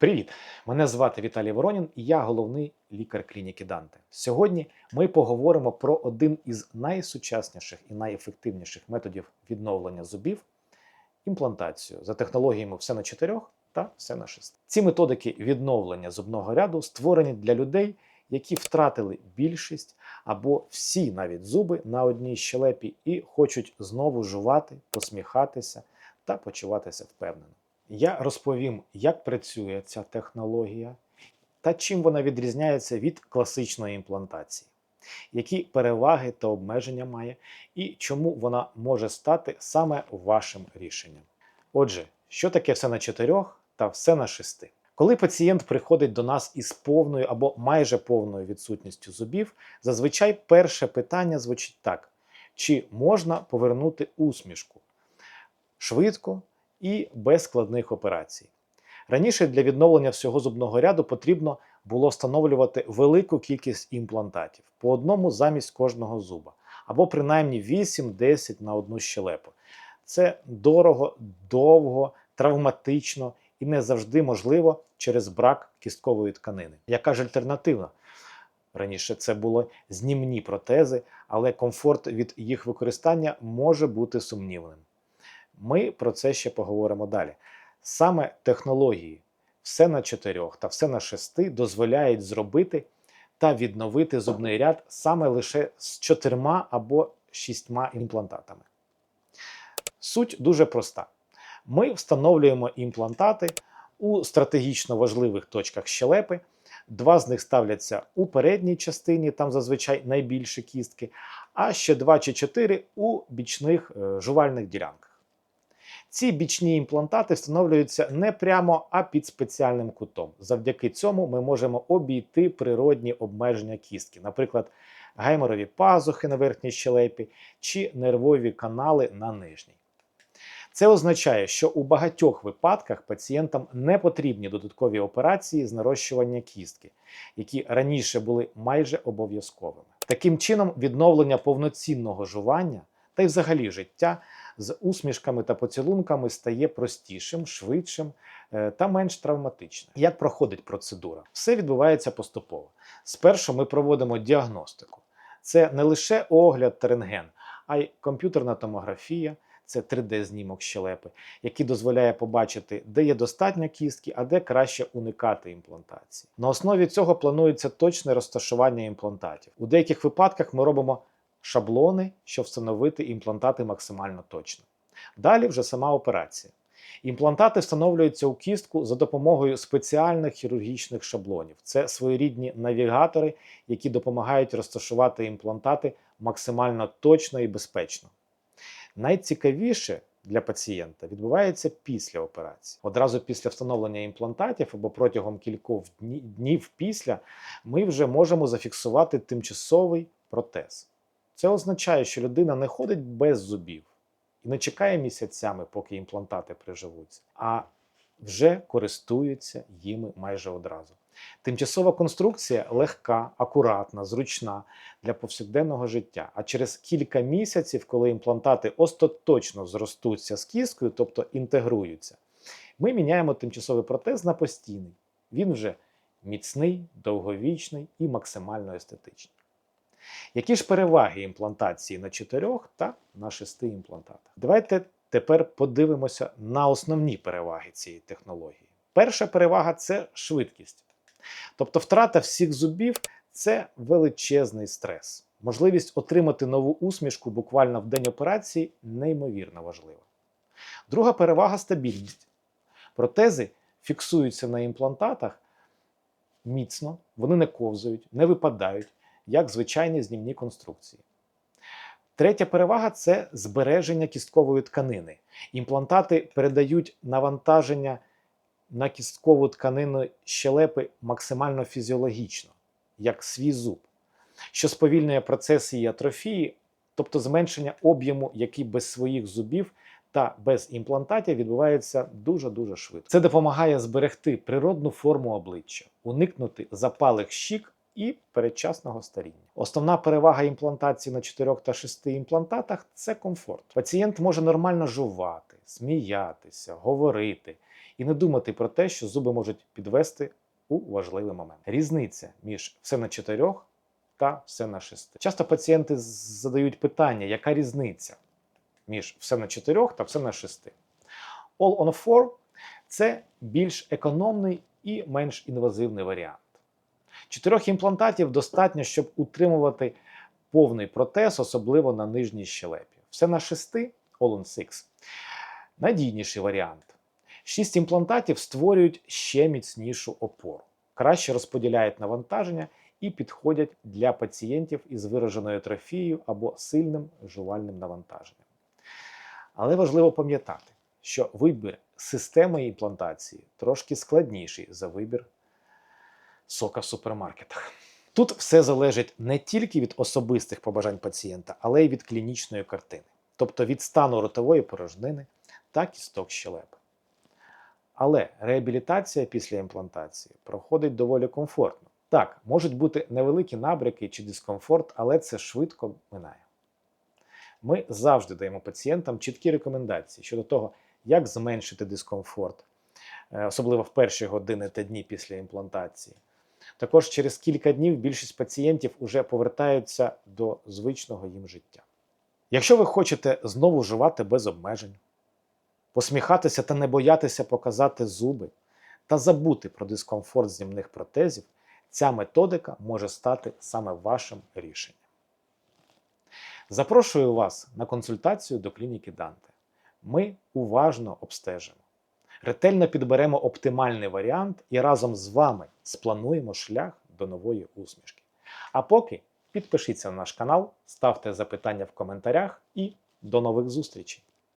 Привіт! Мене звати Віталій Воронін і я головний лікар клініки Данте. Сьогодні ми поговоримо про один із найсучасніших і найефективніших методів відновлення зубів імплантацію за технологіями все на чотирьох та все на шести. Ці методики відновлення зубного ряду створені для людей, які втратили більшість або всі навіть зуби на одній щелепі і хочуть знову жувати, посміхатися та почуватися впевнено. Я розповім, як працює ця технологія та чим вона відрізняється від класичної імплантації, які переваги та обмеження має, і чому вона може стати саме вашим рішенням. Отже, що таке все на чотирьох та все на шести? Коли пацієнт приходить до нас із повною або майже повною відсутністю зубів, зазвичай перше питання звучить так: чи можна повернути усмішку швидко і без складних операцій? Раніше для відновлення всього зубного ряду потрібно було встановлювати велику кількість імплантатів по одному замість кожного зуба, або принаймні 8-10 на одну щелепу. Це дорого, довго, травматично і не завжди можливо через брак кісткової тканини. Яка ж альтернатива? Раніше це були знімні протези, але комфорт від їх використання може бути сумнівним. Ми про це ще поговоримо далі. Саме технології все на чотирьох та все на шести дозволяють зробити та відновити зубний ряд саме лише з чотирма або шістьма імплантатами. Суть дуже проста. Ми встановлюємо імплантати у стратегічно важливих точках щелепи. Два з них ставляться у передній частині, там зазвичай найбільші кістки, а ще два чи чотири у бічних е, жувальних ділянках. Ці бічні імплантати встановлюються не прямо, а під спеціальним кутом. Завдяки цьому ми можемо обійти природні обмеження кістки, наприклад, гайморові пазухи на верхній щелепі чи нервові канали на нижній. Це означає, що у багатьох випадках пацієнтам не потрібні додаткові операції з нарощування кістки, які раніше були майже обов'язковими. Таким чином, відновлення повноцінного жування та й взагалі життя з усмішками та поцілунками стає простішим, швидшим е, та менш травматичним. Як проходить процедура? Все відбувається поступово. Спершу ми проводимо діагностику. Це не лише огляд та рентген, а й комп'ютерна томографія. Це 3D-знімок щелепи, який дозволяє побачити, де є достатньо кістки, а де краще уникати імплантації. На основі цього планується точне розташування імплантатів. У деяких випадках ми робимо шаблони, щоб встановити імплантати максимально точно. Далі вже сама операція. Імплантати встановлюються у кістку за допомогою спеціальних хірургічних шаблонів. Це своєрідні навігатори, які допомагають розташувати імплантати максимально точно і безпечно. Найцікавіше для пацієнта відбувається після операції. Одразу після встановлення імплантатів або протягом кількох днів після ми вже можемо зафіксувати тимчасовий протез. Це означає, що людина не ходить без зубів і не чекає місяцями, поки імплантати приживуться, а вже користується їми майже одразу. Тимчасова конструкція легка, акуратна, зручна для повсякденного життя. А через кілька місяців, коли імплантати остаточно зростуться з кісткою, тобто інтегруються, ми міняємо тимчасовий протез на постійний. Він вже міцний, довговічний і максимально естетичний. Які ж переваги імплантації на чотирьох та на шести імплантатах? Давайте тепер подивимося на основні переваги цієї технології. Перша перевага це швидкість. Тобто втрата всіх зубів це величезний стрес. Можливість отримати нову усмішку буквально в день операції неймовірно важлива. Друга перевага стабільність. Протези фіксуються на імплантатах міцно, вони не ковзають, не випадають, як звичайні знімні конструкції. Третя перевага це збереження кісткової тканини. Імплантати передають навантаження на кісткову тканину щелепи максимально фізіологічно, як свій зуб, що сповільнює процес її атрофії, тобто зменшення об'єму, який без своїх зубів та без імплантатів відбувається дуже-дуже швидко. Це допомагає зберегти природну форму обличчя, уникнути запалих щік і передчасного старіння. Основна перевага імплантації на 4 та 6 імплантатах це комфорт. Пацієнт може нормально жувати, сміятися, говорити і не думати про те, що зуби можуть підвести у важливий момент. Різниця між все на чотирьох та все на шести. Часто пацієнти задають питання, яка різниця між все на чотирьох та все на шести. All on four – це більш економний і менш інвазивний варіант. Чотирьох імплантатів достатньо, щоб утримувати повний протез, особливо на нижній щелепі. Все на шести on six – надійніший варіант. Шість імплантатів створюють ще міцнішу опору, краще розподіляють навантаження і підходять для пацієнтів із вираженою атрофією або сильним жувальним навантаженням. Але важливо пам'ятати, що вибір системи імплантації трошки складніший за вибір сока в супермаркетах. Тут все залежить не тільки від особистих побажань пацієнта, але й від клінічної картини, тобто від стану ротової порожнини та кісток щелепи. Але реабілітація після імплантації проходить доволі комфортно. Так, можуть бути невеликі набряки чи дискомфорт, але це швидко минає. Ми завжди даємо пацієнтам чіткі рекомендації щодо того, як зменшити дискомфорт, е, особливо в перші години та дні після імплантації. Також через кілька днів більшість пацієнтів вже повертаються до звичного їм життя. Якщо ви хочете знову жувати без обмежень, посміхатися та не боятися показати зуби та забути про дискомфорт знімних протезів, ця методика може стати саме вашим рішенням. Запрошую вас на консультацію до клініки Данте. Ми уважно обстежимо, ретельно підберемо оптимальний варіант і разом з вами сплануємо шлях до нової усмішки. А поки підпишіться на наш канал, ставте запитання в коментарях і до нових зустрічей!